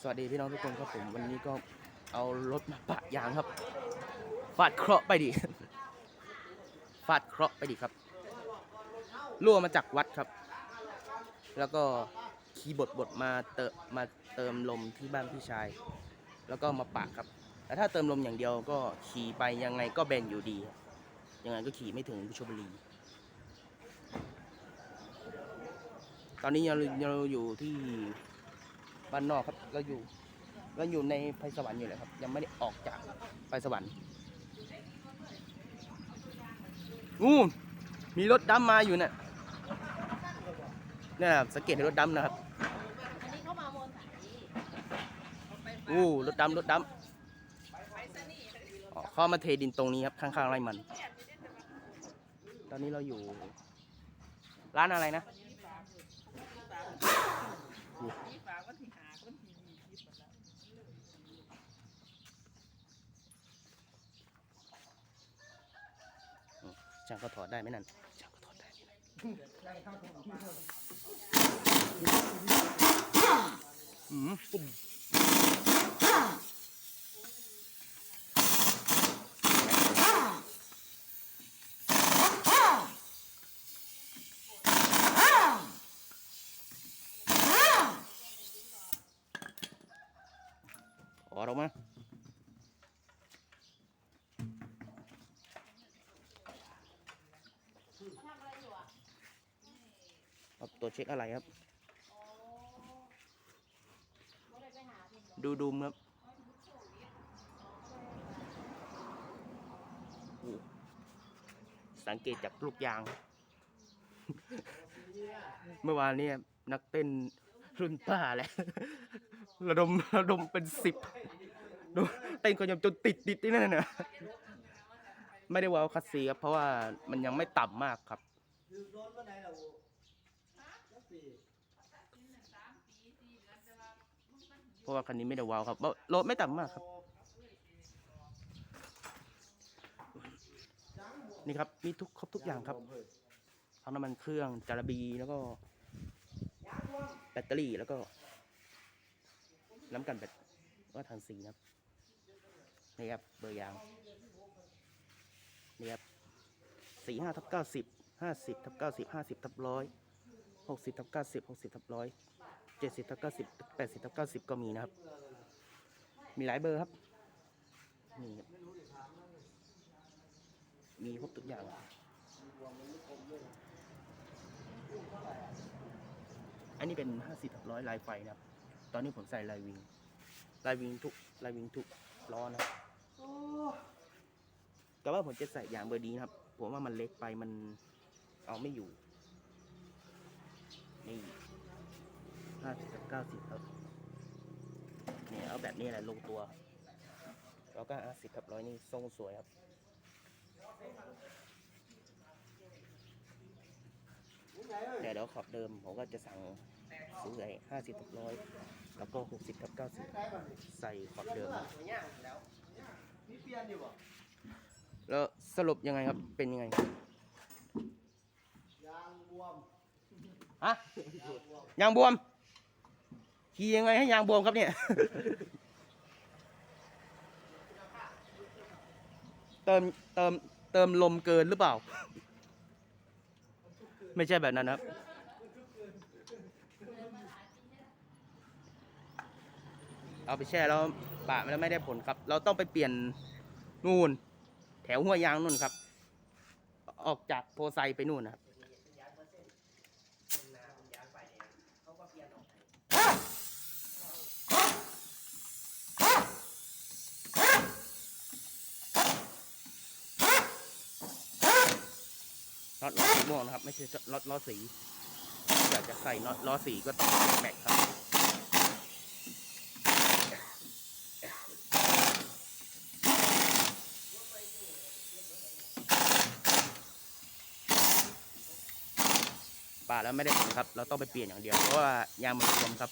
สวัสดีพี่น้องทุกคนครับผมวันนี้ก็เอารถมาปะยางครับฟาดเคราะห์ไปดิฟาดเคราะห์ไปดิครับรั่วมาจากวัดครับ แล้วก็ขี่บดบดมาเติมมาเติมลมที่บ้านพี่ชาย แล้วก็มาปะครับแต่ถ้าเติมลมอย่างเดียวก็ขี่ไปยังไงก็แบนอยู่ดียังไงก็ขี่ไม่ถึงชลบุรีตอนนี้เราเราอยู่ที่ บ้านนอกครับ เราอยู่เราอยู่ในไฟสวรรค์อยู่เลยครับ ยังไม่ได้ออกจากไฟสวรรค์งูมีรถดำมาอยู่เนี่ยนี่ยครับสังเกตเห็นรถดำนะครับอู้รถดำรถดำอ๋อเข้ามาเทดินตรงนี้ครับข้างๆไร่มัน ตอนนี้เราอยู่ ร้านอะไรนะ นี่ฝากวันที่หาวันที่ยี่สิบหมดแล้ว ช่างเขาถอดได้ไหมนั่นช่างเขาถอดได้ไหมอืมปุ่มออกออกมา ทำอะไรอยู่อะ ครับตัวเช็คอะไรครับอ๋อก็เลยไปหาพี่บอกดูดูมครับโอ้สังเกตจากลูกยาง เมื่อวานเนี่ยนักเต้นรุ่นป้าแหละระดมระดมเป็นสิบดูเต้นคนยำจนติดติดที่นั่นน่ะไม่ได้วาวคัสซีครับเพราะว่ามันยังไม่ต่ำมากครับ เพราะว่าคันนี้ไม่ได้วาวครับโลดไม่ต่ำมากครับ นี่ครับ มีทุกครบทุกอย่างครับทั้งน้ำมันเครื่องจาระบีแล้วก็แบตเตอรี่แล้วก็ น้ำกันแบตก็ทางสีนะครับนี่ครับเบอร์ยางนี่ครับสี่ห้าทับเก้าสิบห้าสิบทับเก้าสิบห้าสิบทับร้อยหกสิบทับเก้าสิบหกสิบทับร้อย เจ็ดสิบทับเก้าสิบแปดสิบทับเก้าสิบก็มีนะครับ มีหลายเบอร์ครับนี่ครับมีครบทุกอย่างอันนี้เป็นห้าสิบทับร้อยลายไฟนะครับ ตอนนี้ผมใส่ลายวิง ลายวิงทุกลายวิงทุกล้อนะแต่ว่าผมจะใส่ยางเบอร์ดีนะครับ ผมว่ามันเล็กไปมันเอาไม่อยู่ นี่ห้าสิบเก้าสิบครับเนี่ยเอาแบบนี้แหละลงตัว แล้วก็ห้าสิบกับร้อยนี่ทรงสวยครับแต่เดี๋ยวขอบเดิมผมก็จะสั่งซื้อไอ้ห้าสิบกับร้อยแล้วก็หกสิบกับเก้าสิบใส่ขอบเดิมครับมีเปลี่ยนอยู่บ่แล้วสรุปยังไงครับเป็นยังไงยางบวมฮะยางบวม ขี่ยังไงให้ยางบวมครับเนี่ยเติมเติมเติมลมเกินหรือเปล่า ไม่ใช่แบบนั้นครับ เอาไปแช่แล้วปะแล้วไม่ได้ผลครับ เราต้องไปเปลี่ยนนู่น แถวหัวยางนู่นครับ ออกจากโพไซไปนู่นนะครับ น็อตล้อสีม่วงนะครับ ไม่ใช่น็อตล้อสี อยากจะใส่น็อตล้อสีก็ต้องแม็กครับป่าแล้วไม่ได้ผลครับ เราต้องไปเปลี่ยนอย่างเดียว เพราะว่ายางมันรวมครับ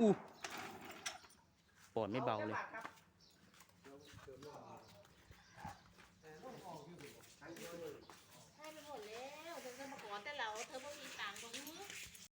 อู้ปอดไม่เบาเลยครับ